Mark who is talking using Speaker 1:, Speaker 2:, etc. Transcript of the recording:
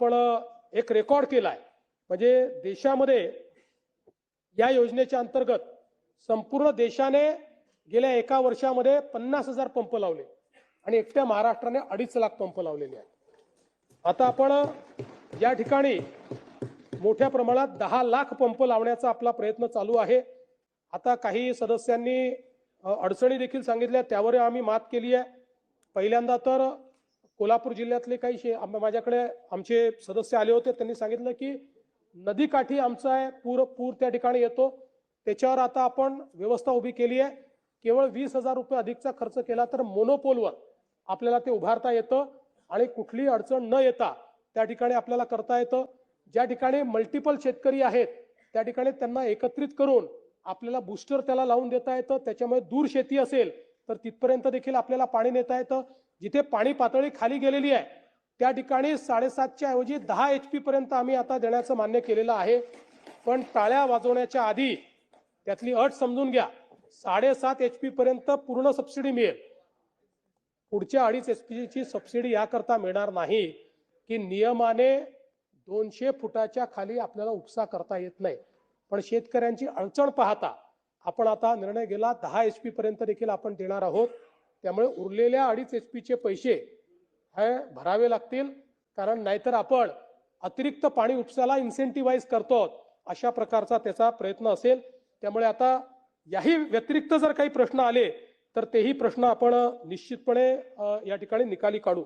Speaker 1: आपण एक रेकॉर्ड केला आहे म्हणजे देशामध्ये या योजनेच्या अंतर्गत संपूर्ण देशाने गेल्या एका वर्षामध्ये पन्नास हजार पंप लावले आणि एकट्या महाराष्ट्राने अडीच लाख पंप लावलेले आहेत. आता आपण या ठिकाणी मोठ्या प्रमाणात दहा लाख पंप लावण्याचा आपला प्रयत्न चालू आहे. आता काही सदस्यांनी अडचणी देखील सांगितल्या त्यावर आम्ही मात केली आहे. पहिल्यांदा तर कोल्हापूर जिल्ह्यातले काही शे आम- माझ्याकडे आमचे सदस्य आले होते. त्यांनी सांगितलं की नदीकाठी आमचा आहे पूर पूर त्या ठिकाणी येतो. त्याच्यावर आता आपण व्यवस्था उभी केली आहे. केवळ वीस हजार रुपये अधिकचा खर्च केला तर मोनोपोलवर आपल्याला ते उभारता येतं आणि कुठली अडचण न येता त्या ठिकाणी आपल्याला करता येतं. ज्या ठिकाणी मल्टिपल शेतकरी आहेत त्या ठिकाणी त्यांना एकत्रित करून आपल्याला बुस्टर त्याला लावून देता येतं. त्याच्यामुळे दूर शेती असेल तर तिथपर्यंत देखील आपल्याला पाणी नेता येतं. जिथे पाणी पातळी खाली गेलेली आहे त्या ठिकाणी साडेसातच्या ऐवजी दहा एच पी पर्यंत आम्ही आता देण्याचं मान्य केलेलं आहे. पण टाळ्या वाजवण्याच्या आधी त्यातली अट समजून घ्या. साडेसात एच पी पर्यंत पूर्ण सबसिडी मिळेल. पुढच्या अडीच एच ची सबसिडी याकरता मिळणार नाही की नियमाने दोनशे फुटाच्या खाली आपल्याला उपसा करता येत नाही. पण शेतकऱ्यांची अडचण पाहता आपण आता निर्णय गेला दहा एच पी पर्यंत देखील आपण देणार आहोत. त्यामुळे उरलेल्या अडीच एच पीचे पैसे हे भरावे लागतील कारण नाहीतर आपण अतिरिक्त पाणी उपसाला इन्सेंटिवाईज करतो अशा प्रकारचा त्याचा प्रयत्न असेल. त्यामुळे आता याही व्यतिरिक्त जर काही प्रश्न आले तर तेही प्रश्न आपण निश्चितपणे या ठिकाणी निकाली काढू.